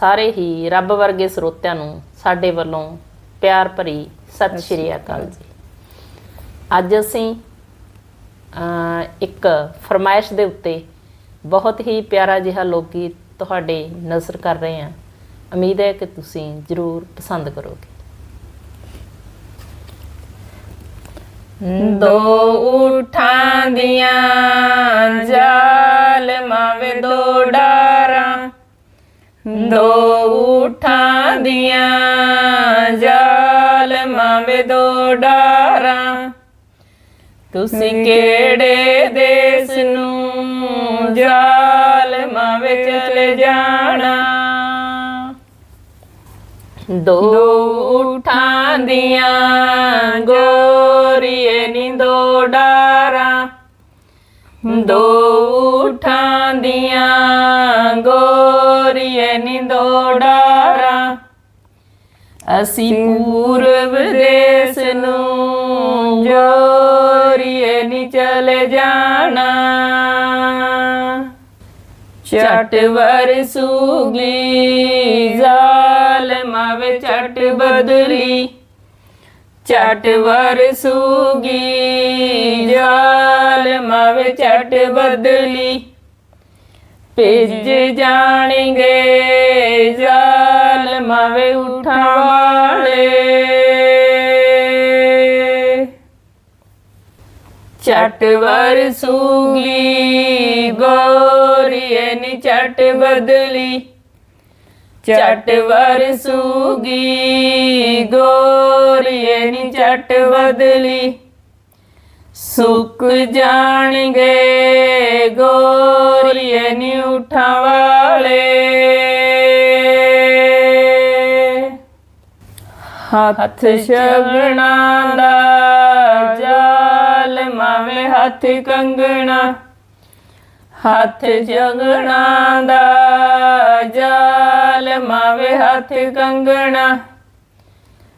ਸਾਰੇ ਹੀ ਰੱਬ ਵਰਗੇ ਸਰੋਤਿਆਂ ਨੂੰ ਸਾਡੇ ਵੱਲੋਂ ਪਿਆਰ ਭਰੀ ਸਤਿ ਸ਼੍ਰੀ ਅਕਾਲ ਜੀ। ਅੱਜ ਅਸੀਂ ਇੱਕ ਫਰਮਾਇਸ਼ ਦੇ ਉੱਤੇ ਬਹੁਤ ਹੀ ਪਿਆਰਾ ਜਿਹਾ ਲੋਕ ਤੁਹਾਡੇ ਨਜ਼ਰ ਕਰ ਰਹੇ ਹਾਂ। ਉਮੀਦ ਹੈ ਕਿ ਤੁਸੀਂ ਜ਼ਰੂਰ ਪਸੰਦ ਕਰੋਗੇ। ਦੋ ਉਠਾਂ ਦੀਆਂ ਜਾਲ ਮਾਵੇ ਦੋ ਡਾਰਾਂ ਦੋ ਉਠਾਂ ਦੀਆਂ ਜਾਲ ਮਾਵੇ ਦੋ ਡਾਰਾਂ। ਤੁਸੀਂ ਕਿਹੜੇ ਦੇਸ ਨੂੰ ਜਾਲ ਮਾਵੇ ਚਲੇ ਜਾਣਾ? ਦੋ ਉਠਾਂ ਦੀਆਂ ਗੋਰੀਏ ਨੀ ਦੋ ਡਾਰਾਂ। ਦੋ ਉਠਾਂ ਦੀਆਂ ਗੋਰੀਏ ਨੀ ਦੋ ਡਾਰਾਂ ਅਸੀਂ ਪੂਰਬ ਦੇਸ ਨੂੰ ਜੋਰੀਏ ਨੀ ਚਲੇ ਜਾਣਾ। ਚਟ ਵਰਸੂਗੀ ਜ਼ਾਲਮਾਂ ਚਟ ਬਦਲੀ। ਚਟ ਵਰਸੂਗੀ ਜ਼ਾਲਮਾਂ ਚਟ ਬਦਲੀ। ਭਿੱਜ ਜਾਣਗੇ, ਜ਼ਾਲਮਾਂ ਉਠਾਂ ਵਾਲੇ। ਚਟ ਵਰਸੂਗੀ ਗੋਰੀਏ ਨੀ ਚਟ ਬਦਲੀ। ਚਟ ਵਰਸੂਗੀ ਗੋਰੀਏ ਨੀ ਚਟ ਬਦਲੀ। ਸੁੱਕ ਜਾਣਗੇ ਗੋਰੀਏ ਨੀ ਉਠਾਂ ਵਾਲੇ। ਹੱਥ ਸ਼ਗਣਾ ਦਾ ਜਾਲ ਮਾਵੇ ਹੱਥ ਕੰਗਣਾ। ਹੱਥ ਜਗਣਾ ਦਾ ਜਾਲ ਮਾਵੇ ਹੱਥ ਕੰਗਣਾ।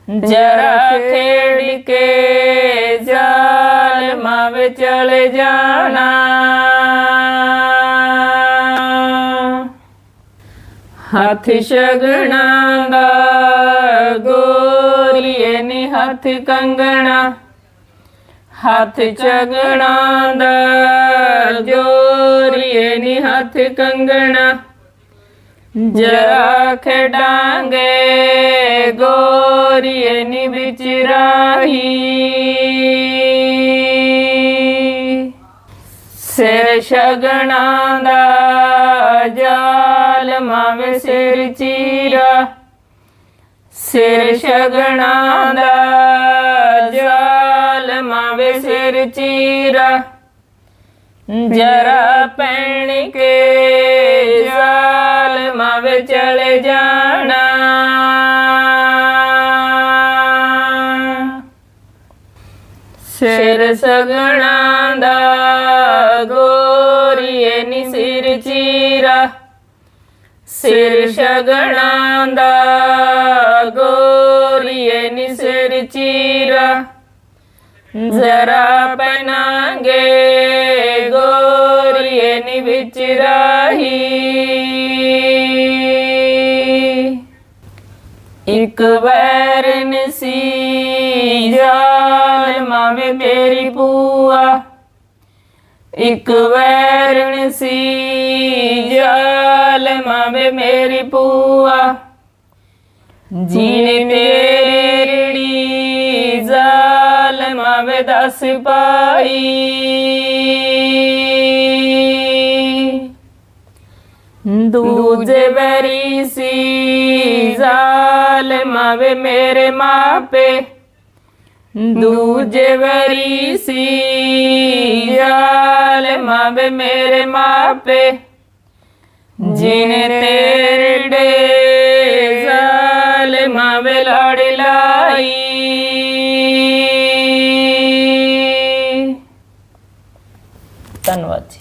ਜਰਾ ਖੇੜ ਕੇ ਜਾਲ ਮਾਵੇ ਚਲੇ ਜਾਣਾ। ਹੱਥ ਸ਼ਗਣਾ ਦਾ, ਗੋਰੀਏ ਨੀ ਹੱਥ ਕੰਗਣਾ। ਹੱਥ ਚਗਣਾ ਦਾ ਜੋਰੀਏ ਨੇ ਹੱਥ ਕੰਗਣਾ। ਜਰਾ ਖੇਡਾਂਗੇ, ਗੋਰੀਏ ਨੀ ਵਿੱਚ ਰਾਹੀ। ਸਿਰ ਸ਼ਗਣਾ ਦਾ, ਜਾ ਮਾਵੇ ਸਿਰ ਚੀਰਾ, ਸਿਰ ਸ਼ਗਣਾ ਦਾ ਜਾਲ ਮਾਵੇ ਸਿਰ ਚੀਰਾ। ਜਰਾ ਪੈਣ ਕੇ ਜਾਲ ਮਾਵੇ ਚਲੇ ਜਾਣਾ। ਸਿਰ ਸਗਣਾ ਦਾ ਗੋਰੀਏ ਨੀ ਸਿਰ ਚੀਰਾ। ਸਿਰ ਸ਼ਗਣਾ ਦਾ ਗੋਰੀਏ ਨੀ ਸਿਰ ਚੀਰਾ। ਜ਼ਰਾ ਪਹਿਨਾਂਗੇ ਗੋਰੀਏ ਨੀ ਵਿੱਚ ਰਾਹੀ। ਇੱਕ ਵੈਰਨ ਸੀ ਜਾਲ ਮਾਵੇ ਮੇਰੀ ਪੂਆ ਇੱਕ ਵੈਰਨ ਸੀ ਜਾਲ ਮਾਵੇ ਮੇਰੀ ਪੂਆ ਜੀਨੇ ਤੇਰੀ ਜਾਲ ਮਾਵੇ ਦਸ ਪਾਈ ਦੂਜੇ ਬਰੀ ਸੀ ਜ਼ਾਲ ਮਾਵੇ ਮੇਰੇ ਮਾਪੇ। ਦੂਜੇ ਵਰੀ ਸੀ ਜ਼ਾਲ ਮਾਵੇ ਮੇਰੇ ਮਾਪੇ। ਜਿਨ ਤੇਰੜੇ ਜ਼ਾਲਮਾਂ ਵੇ ਲੜ ਲਾਈ। ਧੰਨਵਾਦ ਜੀ।